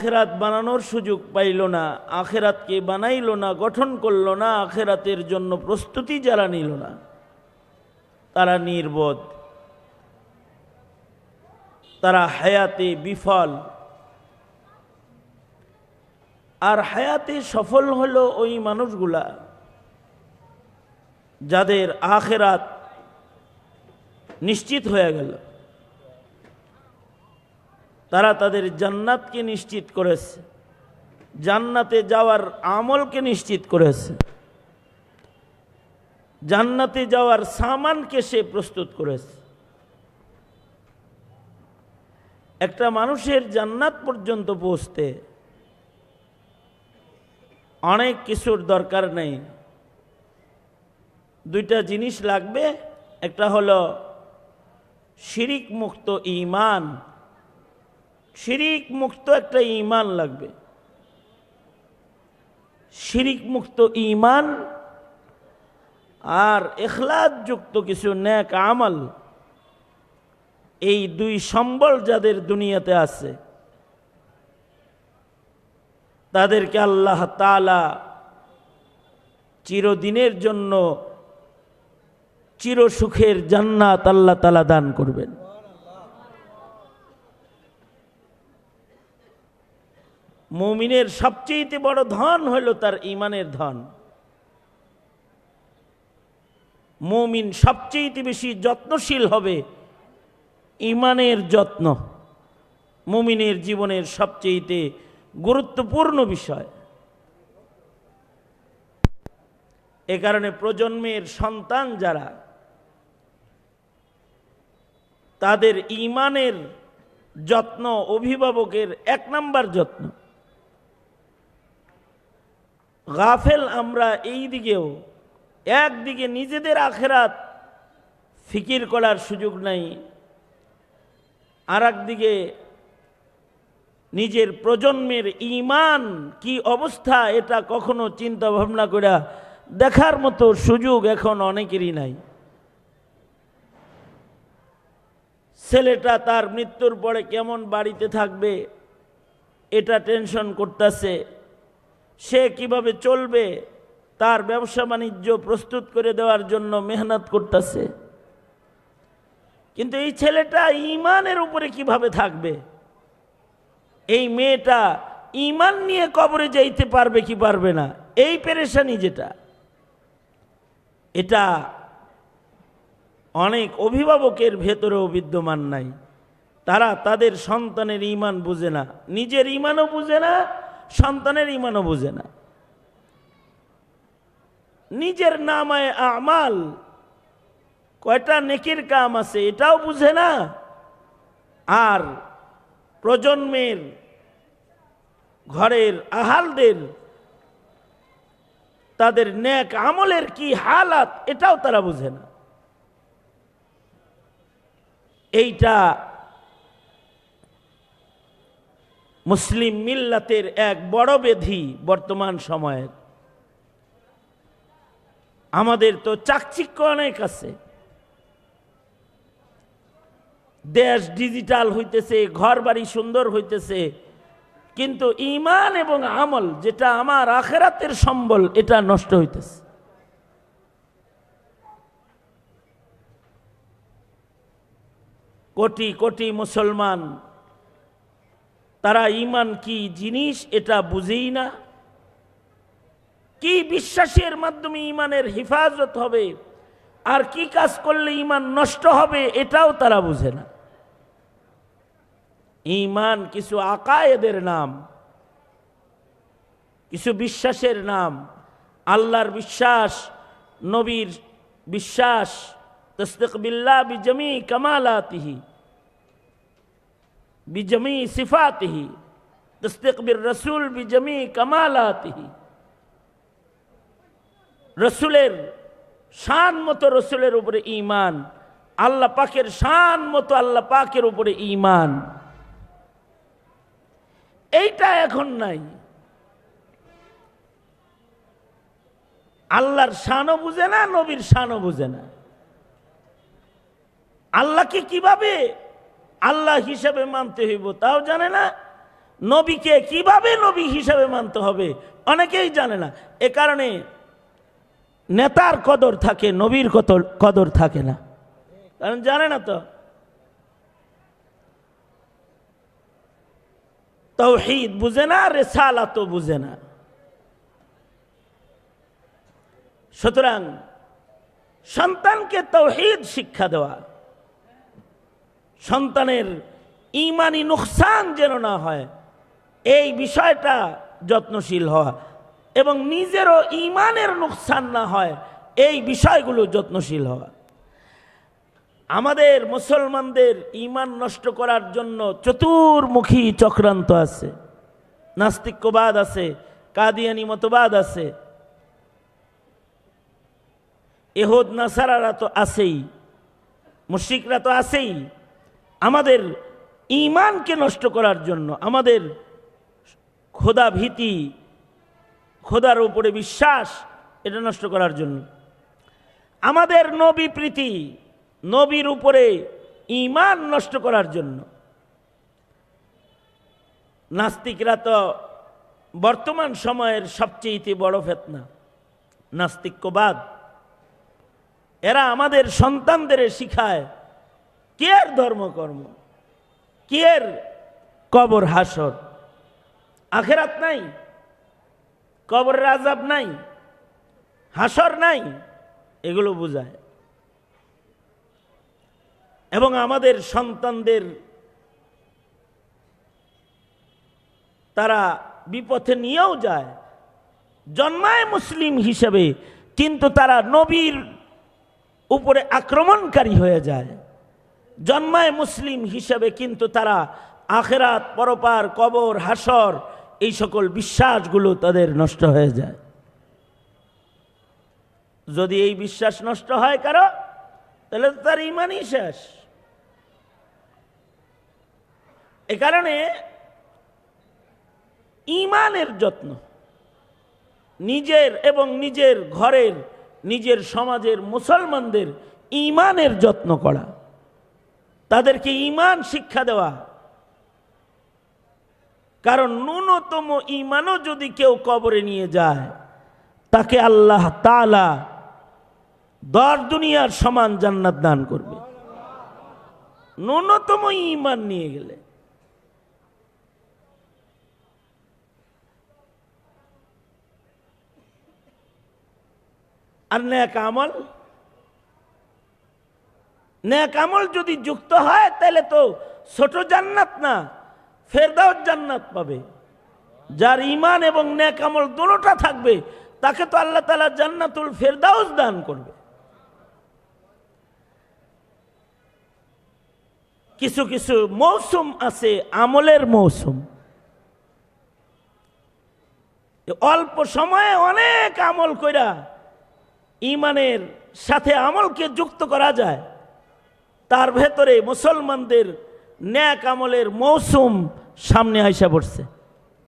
আখেরাত বানানোর সুযোগ পাইল না, আখেরাতকে বানাইল না, গঠন করল না, আখেরাতের জন্য প্রস্তুতি যারা নিল না, তারা নির্বোধ। তারা হায়াতে বিফল। আর হায়াতে সফল হলো ওই মানুষগুলা যাদের আখেরাত নিশ্চিত হয়ে গেল। তারা তাদের জান্নাতকে নিশ্চিত করেছে। জান্নাতে যাওয়ার আমলকে নিশ্চিত করেছে। জান্নাতে যাওয়ার সামানকে সে প্রস্তুত করেছে। একটা মানুষের জান্নাত পর্যন্ত পৌঁছতে অনেক কিছুর দরকার নেই। দুইটা জিনিস লাগবে। একটা হলো শিরিক মুক্ত ইমান। শিরিক মুক্ত একটা ইমান লাগবে। শিরিক মুক্ত ইমান আর যুক্ত কিছু ন্যাক আমল, এই দুই সম্বল যাদের দুনিয়াতে আছে, তাদেরকে আল্লাহ তালা চিরদিনের জন্য চিরসুখের জান্নাত আল্লাহ তালা দান করবেন। মমিনের সবচেয়ে বড় ধন হইল তার ইমানের ধন। মমিন সবচেয়ে বেশি যত্নশীল হবে ইমানের যত্ন। মুমিনের জীবনের সবচেয়ে গুরুত্বপূর্ণ বিষয়। এ কারণে প্রজন্মের সন্তান যারা, তাদের ইমানের যত্ন, অভিভাবকের এক নাম্বার যত্ন। গাফেল আমরা এই দিকেও, একদিকে নিজেদের আখেরাত ফিকির করার সুযোগ নাই আর একদিকে নিজের প্রজন্মের ইমান কি অবস্থা এটা কখনো চিন্তা ভাবনা করে দেখার মতো সুযোগ এখন অনেকেরই নাই। ছেলেটা তার মৃত্যুর পরে কেমন বাড়িতে থাকবে, এটা টেনশন করতেছে। সে কীভাবে চলবে, তার ব্যবসা বাণিজ্য প্রস্তুত করে দেওয়ার জন্য মেহনত করতেছে। কিন্তু এই ছেলেটা ইমানের উপরে কীভাবে থাকবে? এই মেয়েটা ইমান নিয়ে কবরে যাইতে পারবে কি পারবে না? এই পেরেশানি যেটা, এটা অনেক অভিভাবকের ভেতরেও বিদ্যমান নাই। তারা তাদের সন্তানের ইমান বুঝে না, নিজের ইমানও বুঝে না সন্তানের ইমানও বুঝে না। নিজের নামায় আমাল, কয়টা নেকির কাম আছে এটাও বুঝে না। আর প্রজন্মের, ঘরের আহালদের, তাদের ন্যাক আমলের কি হালাত এটাও তারা বুঝে না। এইটা মুসলিম মিল্লাতের এক বড় বেধি বর্তমান সময়ের আমাদের তো চাকচিক্য অনেক আছে। দেশ ডিজিটাল হইতেছে ঘর বাড়ি সুন্দর হইতেছে, কিন্তু ইমান এবং আমল যেটা আমার আখেরাতের সম্বল, এটা নষ্ট হইতেছে। কোটি কোটি মুসলমান তারা ইমান কি জিনিস এটা বুঝেই না। কি বিশ্বাসের মাধ্যমে ইমানের হেফাজত হবে? আর কি কাজ করলে ইমান নষ্ট হবে? এটাও তারা বুঝে না। ইমান কিছু আকায়েদের নাম, কিছু বিশ্বাসের নাম। আল্লাহর বিশ্বাস, নবীর বিশ্বাস তস্তিক বিল্লাহ বিজমি কামালাতিহি। বিজমি সিফাতিহি তস্তিক বির রসুল বিজমি কামালাতিহি রসুলের শান মতো রসুলের উপরে ইমান আল্লাহ পাকের শান মতো আল্লাহ পাকের উপরে ইমান এইটা এখন নাই। আল্লাহর শানও বুঝে না, নবীর শানও বুঝে না। আল্লাহকে কীভাবে আল্লাহ হিসাবে মানতে হইব। তাও জানে না? নবীকে কীভাবে নবী হিসাবে মানতে হবে? অনেকেই জানে না। এ কারণে নেতার কদর থাকে, নবীর কদর কদর থাকে না। কারণ জানে না তো। তৌহিদ বুঝে না রেসালাত বুঝে না। সুতরাং সন্তানকে তৌহিদ শিক্ষা দেওয়া। সন্তানের ইমানি নুকসান যেন না হয়, এই বিষয়টা যত্নশীল হওয়া এবং নিজেরও ইমানের নুকসান না হয়, এই বিষয়গুলো যত্নশীল হওয়া। আমাদের মুসলমানদের ইমান নষ্ট করার জন্য চতুর্মুখী চক্রান্ত আছে, নাস্তিক্যবাদ আছে, কাদিয়ানি মতবাদ আছে। এহদ, নাসারারা তো আছেই মুশিকরা তো আছেই। আমাদের ইমানকে নষ্ট করার জন্য, আমাদের খোদা ভীতি, খোদার উপরে বিশ্বাস, এটা নষ্ট করার জন্য। আমাদের নবী প্রীতি, নবীর উপরে ইমান নষ্ট করার জন্য। নাস্তিকরা তো বর্তমান সময়ের সবচেয়ে বড় ফেতনা, নাস্তিক্যবাদ। এরা আমাদের সন্তানদের শিখায় কের ধর্মকর্ম? কের কবর হাসর? আখেরাত নাই? কবর রাজাব নাই? হাসর নাই? এগুলো বোঝায়। এবং আমাদের সন্তানদের তারা বিপথে নিয়েও যায়। জন্মায় মুসলিম হিসেবে, কিন্তু তারা নবীর উপরে আক্রমণকারী হয়ে যায়। জন্মায় মুসলিম হিসেবে কিন্তু তারা আখেরাত, পরপার, কবর, হাসর, এই সকল বিশ্বাসগুলো তাদের নষ্ট হয়ে যায়। যদি এই বিশ্বাস নষ্ট হয় কারও, তাহলে তার ইমানই শেষ। এ কারণে ইমানের যত্ন, নিজের এবং নিজের ঘরের, নিজের সমাজের মুসলমানদের ইমানের যত্ন করা। তাদেরকে ইমান শিক্ষা দেওয়া। কারণ ন্যূনতম ইমানও যদি কেউ কবরে নিয়ে যায়, তাকে আল্লাহ তালা দশ দুনিয়ার সমান জান্নাত দান করবে। ন্যূনতম ইমান নিয়ে গেলে। আর ন্যাক আমল ন্যাক আমল যদি যুক্ত হয়, তাহলে তো ছোট জান্নাত না, ফেরদাউস জান্নাত পাবে। যার ইমান এবং ন্যাক আমল থাকবে, তাকে তো আল্লাহ তালা জান্নাতুল ফেরদাউস দান করবে। কিছু কিছু মৌসুম আছে, আমলের মৌসুম। অল্প সময়ে অনেক আমল কইরা ইমানের সাথে আমলকে যুক্ত করা যায়। তার ভেতরে মুসলমানদের ন্যাক আমলের মৌসুম সামনে আইসা পড়ছে।